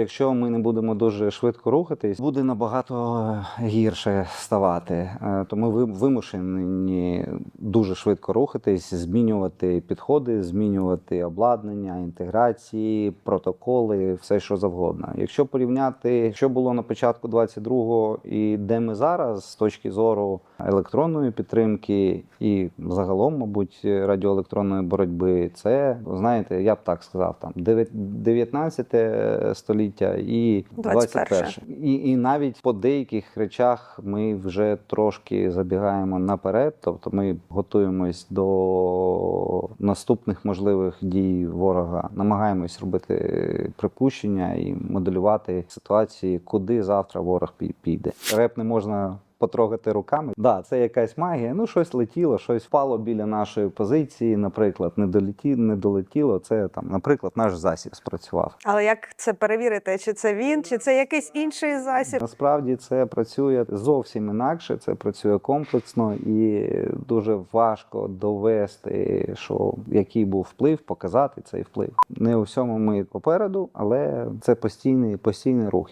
Якщо ми не будемо дуже швидко рухатись, буде набагато гірше ставати. Е, То ми вимушені дуже швидко рухатись, змінювати підходи, змінювати обладнання, інтеграції, протоколи, все що завгодно. Якщо порівняти, що було на початку 22-го і де ми зараз, з точки зору електронної підтримки і загалом, мабуть, радіоелектронної боротьби, це знаєте, я б так сказав, там дев'ят- 19 століття і 21. 21. І, і навіть по деяких речах ми вже трошки забігаємо наперед, тобто ми готуємось до наступних можливих дій ворога, намагаємось робити припущення і моделювати ситуації, куди завтра ворог пі- піде. Реп не можна. Потрогати руками, да, це якась магія. Ну, щось летіло, щось впало біля нашої позиції, наприклад, не долеті, не долетіло. Це там, наприклад, наш засіб спрацював. Але як це перевірити? Чи це він, чи це якийсь інший засіб? Насправді це працює зовсім інакше, це працює комплексно і дуже важко довести, що який був вплив, показати цей вплив. Не у всьому ми попереду, але це постійний постійний рух.